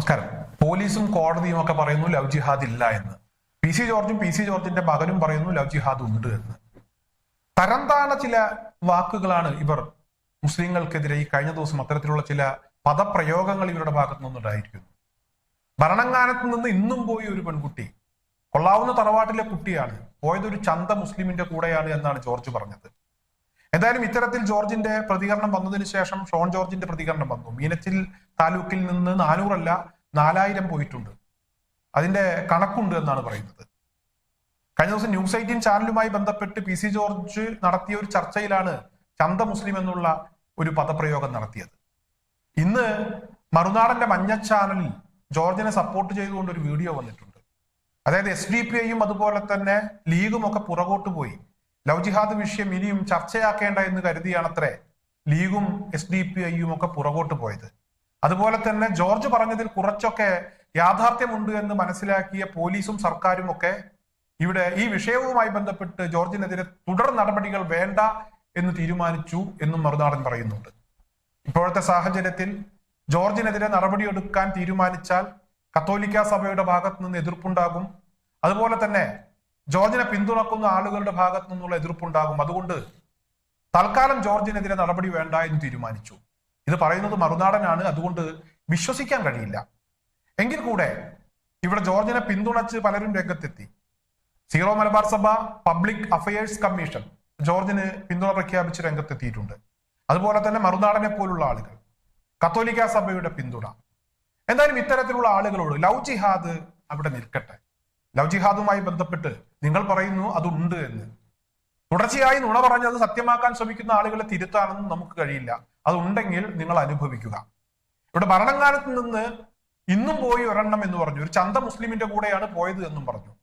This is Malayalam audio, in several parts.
നമസ്കാരം. പോലീസും കോടതിയും ഒക്കെ പറയുന്നു ലവ് ജിഹാദ് ഇല്ല എന്ന്. പി സി ജോർജും പി സി ജോർജിന്റെ മകനും പറയുന്നു ലവ് ജിഹാദ് ഉണ്ട് എന്ന്. തരംതാണ ചില വാക്കുകളാണ് ഇവർ മുസ്ലിങ്ങൾക്കെതിരെ ഈ കഴിഞ്ഞ ദിവസം അത്തരത്തിലുള്ള ചില പദപ്രയോഗങ്ങൾ ഇവരുടെ ഭാഗത്തു നിന്നുണ്ടായിരിക്കുന്നു. ഭരണങ്ങാനത്ത് നിന്ന് ഇന്നും പോയി ഒരു പെൺകുട്ടി കൊള്ളാവുന്ന തറവാട്ടിലെ കുട്ടിയാണ് പോയത് ഒരു ചന്ത മുസ്ലിമിന്റെ കൂടെയാണ് എന്നാണ് ജോർജ് പറഞ്ഞത്. എന്തായാലും ഇത്തരത്തിൽ ജോർജിന്റെ പ്രതികരണം വന്നതിന് ശേഷം ഷോൺ ജോർജിന്റെ പ്രതികരണം വന്നു. മീനച്ചിൽ താലൂക്കിൽ നിന്ന് നാനൂറല്ല നാലായിരം പോയിട്ടുണ്ട്. അതിന്റെ കണക്കുണ്ട് എന്നാണ് പറയുന്നത്. കഴിഞ്ഞ ദിവസം ന്യൂസ് എയ്റ്റീൻ ചാനലുമായി ബന്ധപ്പെട്ട് പി സി ജോർജ് നടത്തിയ ഒരു ചർച്ചയിലാണ് ചന്ത മുസ്ലിം എന്നുള്ള ഒരു പദപ്രയോഗം നടത്തിയത്. ഇന്ന് മറുനാടന്റെ മഞ്ഞ ചാനലിൽ ജോർജിനെ സപ്പോർട്ട് ചെയ്തുകൊണ്ട് ഒരു വീഡിയോ വന്നിട്ടുണ്ട്. അതായത് എസ് ഡി പി ഐയും അതുപോലെ തന്നെ ലീഗും ഒക്കെ പുറകോട്ട് പോയി. ലവ് ജിഹാദ് വിഷയം ഇനിയും ചർച്ചയാക്കേണ്ട എന്ന് കരുതിയാണത്രേ ലീഗും എസ് ഡി പി ഐയും ഒക്കെ പുറകോട്ട് പോയത്. അതുപോലെ തന്നെ ജോർജ് പറഞ്ഞതിൽ കുറച്ചൊക്കെ യാഥാർത്ഥ്യമുണ്ട് എന്ന് മനസ്സിലാക്കിയ പോലീസും സർക്കാരും ഒക്കെ ഇവിടെ ഈ വിഷയവുമായി ബന്ധപ്പെട്ട് ജോർജിനെതിരെ തുടർ നടപടികൾ വേണ്ട എന്ന് തീരുമാനിച്ചു എന്നും മറുനാടൻ പറയുന്നുണ്ട്. ഇപ്പോഴത്തെ സാഹചര്യത്തിൽ ജോർജിനെതിരെ നടപടിയെടുക്കാൻ തീരുമാനിച്ചാൽ കത്തോലിക്ക സഭയുടെ ഭാഗത്ത് നിന്ന് എതിർപ്പുണ്ടാകും. അതുപോലെ തന്നെ ജോർജിനെ പിന്തുണക്കുന്ന ആളുകളുടെ ഭാഗത്തു നിന്നുള്ള എതിർപ്പുണ്ടാകും. അതുകൊണ്ട് തൽക്കാലം ജോർജിനെതിരെ നടപടി വേണ്ട എന്ന് തീരുമാനിച്ചു. ഇത് പറയുന്നത് മറുനാടനാണ്. അതുകൊണ്ട് വിശ്വസിക്കാൻ കഴിയില്ല. എങ്കിൽ കൂടെ ഇവിടെ ജോർജിനെ പിന്തുണച്ച് പലരും രംഗത്തെത്തി. സീറോ മലബാർ സഭ പബ്ലിക് അഫയേഴ്സ് കമ്മീഷൻ ജോർജിന് പിന്തുണ പ്രഖ്യാപിച്ച് രംഗത്തെത്തിയിട്ടുണ്ട്. അതുപോലെ തന്നെ മറുനാടനെ പോലുള്ള ആളുകൾ. കത്തോലിക്ക സഭയുടെ പിന്തുണ. എന്തായാലും ഇത്തരത്തിലുള്ള ആളുകളോട് ലവ് ജിഹാദ് അവിടെ നിൽക്കട്ടെ. ലവ് ജിഹാദുമായി ബന്ധപ്പെട്ട് നിങ്ങൾ പറയുന്നു അതുണ്ട് എന്ന്. തുടർച്ചയായി നുണ പറഞ്ഞ് അത് സത്യമാക്കാൻ ശ്രമിക്കുന്ന ആളുകളെ തിരുത്താനൊന്നും നമുക്ക് കഴിയില്ല. അതുണ്ടെങ്കിൽ നിങ്ങൾ അനുഭവിക്കുക. ഇവിടെ ഭരണകാലത്ത് നിന്ന് ഇന്നും പോയി ഒരെണ്ണം എന്ന് പറഞ്ഞു. ഒരു ചന്ത മുസ്ലിമിന്റെ കൂടെയാണ് പോയത് എന്നും പറഞ്ഞു.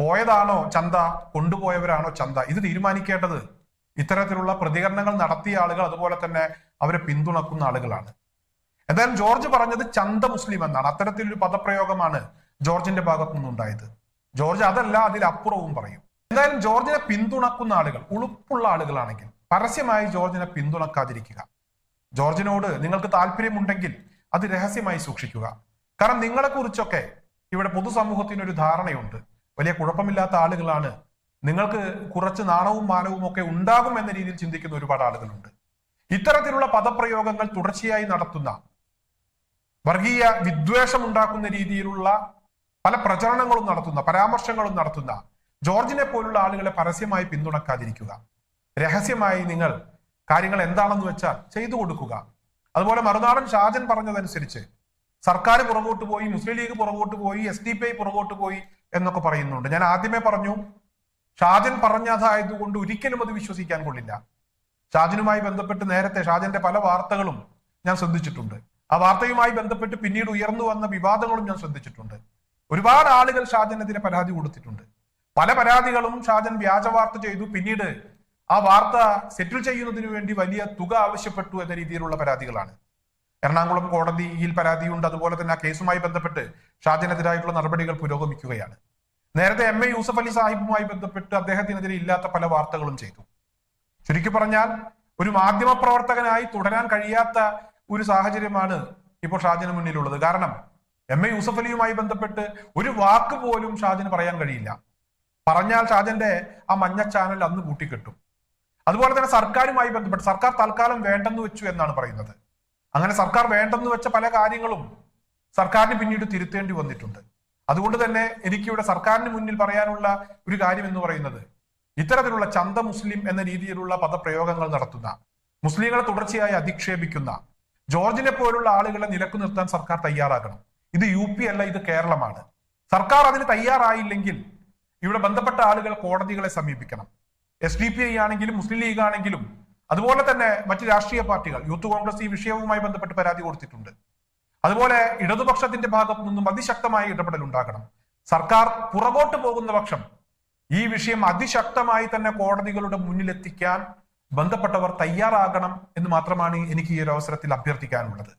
പോയതാണോ ചന്ത? കൊണ്ടുപോയവരാണോ ചന്ത? ഇത് തീരുമാനിക്കേണ്ടത് ഇത്തരത്തിലുള്ള പ്രതികരണങ്ങൾ നടത്തിയ ആളുകൾ അതുപോലെ തന്നെ അവരെ പിന്തുണക്കുന്ന ആളുകളാണ്. എന്തായാലും ജോർജ് പറഞ്ഞത് ചന്ത മുസ്ലിം എന്നാണ്. അത്തരത്തിലൊരു പദപ്രയോഗമാണ് ജോർജിന്റെ ഭാഗത്തു നിന്നുണ്ടായത് ജോർജ് അതല്ല അതിലപ്പുറവും പറയും. എന്തായാലും ജോർജിനെ പിന്തുണക്കുന്ന ആളുകൾ ഉളുപ്പുള്ള ആളുകളാണെങ്കിൽ പരസ്യമായി ജോർജിനെ പിന്തുണക്കാതിരിക്കുക. ജോർജിനോട് നിങ്ങൾക്ക് താല്പര്യമുണ്ടെങ്കിൽ അത് രഹസ്യമായി സൂക്ഷിക്കുക. കാരണം നിങ്ങളെ കുറിച്ചൊക്കെ ഇവിടെ പൊതുസമൂഹത്തിന് ഒരു ധാരണയുണ്ട്. വലിയ കുഴപ്പമില്ലാത്ത ആളുകളാണ്. നിങ്ങൾക്ക് കുറച്ച് നാണവും മാനവും ഒക്കെ ഉണ്ടാകും എന്ന രീതിയിൽ ചിന്തിക്കുന്ന ഒരുപാട് ആളുകളുണ്ട്. ഇത്തരത്തിലുള്ള പദപ്രയോഗങ്ങൾ തുടർച്ചയായി നടത്തുന്ന വർഗീയ വിദ്വേഷം ഉണ്ടാക്കുന്ന രീതിയിലുള്ള പല പ്രചരണങ്ങളും നടത്തുന്ന പരാമർശങ്ങളും നടത്തുന്ന ജോർജിനെ പോലുള്ള ആളുകളെ പരസ്യമായി പിന്തുണക്കാതിരിക്കുക. രഹസ്യമായി നിങ്ങൾ കാര്യങ്ങൾ എന്താണെന്ന് വെച്ചാൽ ചെയ്തു കൊടുക്കുക. അതുപോലെ മറുനാടൻ ഷാജൻ പറഞ്ഞതനുസരിച്ച് സർക്കാർ പുറകോട്ട് പോയി മുസ്ലിം ലീഗ് പുറകോട്ട് പോയി എസ് ഡി പി ഐ പുറകോട്ട് പോയി എന്നൊക്കെ പറയുന്നുണ്ട്. ഞാൻ ആദ്യമേ പറഞ്ഞു ഷാജൻ പറഞ്ഞതായതുകൊണ്ട് ഒരിക്കലും അത് വിശ്വസിക്കാൻ കൊള്ളില്ല. ഷാജനുമായി ബന്ധപ്പെട്ട് നേരത്തെ ഷാജന്റെ പല വാർത്തകളും ഞാൻ ശ്രദ്ധിച്ചിട്ടുണ്ട്. ആ വാർത്തയുമായി ബന്ധപ്പെട്ട് പിന്നീട് ഉയർന്നു വന്ന വിവാദങ്ങളും ഞാൻ ശ്രദ്ധിച്ചിട്ടുണ്ട്. ഒരുപാട് ആളുകൾ ഷാജനെതിരെ പരാതി കൊടുത്തിട്ടുണ്ട്. പല പരാതികളും ഷാജൻ വ്യാജ വാർത്ത ചെയ്തു. പിന്നീട് ആ വാർത്ത സെറ്റിൽ ചെയ്യുന്നതിന് വേണ്ടി വലിയ തുക ആവശ്യപ്പെട്ടു എന്ന രീതിയിലുള്ള പരാതികളാണ്. എറണാകുളം കോടതിയിൽ പരാതിയുണ്ട്. അതുപോലെ തന്നെ ആ കേസുമായി ബന്ധപ്പെട്ട് ഷാജനെതിരായിട്ടുള്ള നടപടികൾ പുരോഗമിക്കുകയാണ്. നേരത്തെ എം എ യൂസഫ് അലി സാഹിബുമായി ബന്ധപ്പെട്ട് അദ്ദേഹത്തിനെതിരെ ഇല്ലാത്ത പല വാർത്തകളും ചെയ്തു. ചുരുക്കി പറഞ്ഞാൽ ഒരു മാധ്യമ പ്രവർത്തകനായി തുടരാൻ കഴിയാത്ത ഒരു സാഹചര്യമാണ് ഇപ്പോൾ ഷാജന് മുന്നിലുള്ളത്. കാരണം എം എ യൂസഫ് അലിയുമായി ബന്ധപ്പെട്ട് ഒരു വാക്ക് പോലും ഷാജിന് പറയാൻ കഴിയില്ല. പറഞ്ഞാൽ ഷാജന്റെ ആ മഞ്ഞ ചാനൽ അന്ന് കൂട്ടിക്കെട്ടും അതുപോലെ തന്നെ സർക്കാരുമായി ബന്ധപ്പെട്ട് സർക്കാർ തൽക്കാലം വേണ്ടെന്ന് വെച്ചു എന്നാണ് പറയുന്നത്. അങ്ങനെ സർക്കാർ വേണ്ടെന്ന് വെച്ച പല കാര്യങ്ങളും സർക്കാരിന് പിന്നീട് തിരുത്തേണ്ടി വന്നിട്ടുണ്ട്. അതുകൊണ്ട് തന്നെ എനിക്കിവിടെ സർക്കാരിന് മുന്നിൽ പറയാനുള്ള ഒരു കാര്യം എന്ന് പറയുന്നത് ഇത്തരത്തിലുള്ള ചന്ത മുസ്ലിം എന്ന രീതിയിലുള്ള പദപ്രയോഗങ്ങൾ നടത്തുന്ന മുസ്ലിങ്ങളെ തുടർച്ചയായി അധിക്ഷേപിക്കുന്ന ജോർജിനെ പോലുള്ള ആളുകളെ നിലക്കു നിർത്താൻ സർക്കാർ തയ്യാറാകണം. ഇത് യു പി അല്ല ഇത് കേരളമാണ്. സർക്കാർ അതിന് തയ്യാറായില്ലെങ്കിൽ ഇവിടെ ബന്ധപ്പെട്ട ആളുകൾ കോടതികളെ സമീപിക്കണം. എസ് ഡി പി ഐ ആണെങ്കിലും മുസ്ലിം ലീഗ് ആണെങ്കിലും അതുപോലെ തന്നെ മറ്റ് രാഷ്ട്രീയ പാർട്ടികൾ യൂത്ത് കോൺഗ്രസ് ഈ വിഷയവുമായി ബന്ധപ്പെട്ട് പരാതി കൊടുത്തിട്ടുണ്ട്. അതുപോലെ ഇടതുപക്ഷത്തിന്റെ ഭാഗത്തു നിന്നും അതിശക്തമായ ഇടപെടൽ ഉണ്ടാകണം. സർക്കാർ പുറകോട്ട് പോകുന്ന പക്ഷം ഈ വിഷയം അതിശക്തമായി തന്നെ കോടതികളുടെ മുന്നിലെത്തിക്കാൻ ബന്ധപ്പെട്ടവർ തയ്യാറാകണം എന്ന് മാത്രമാണ് എനിക്ക് ഈ ഒരു അവസരത്തിൽ അഭ്യർത്ഥിക്കാനുള്ളത്.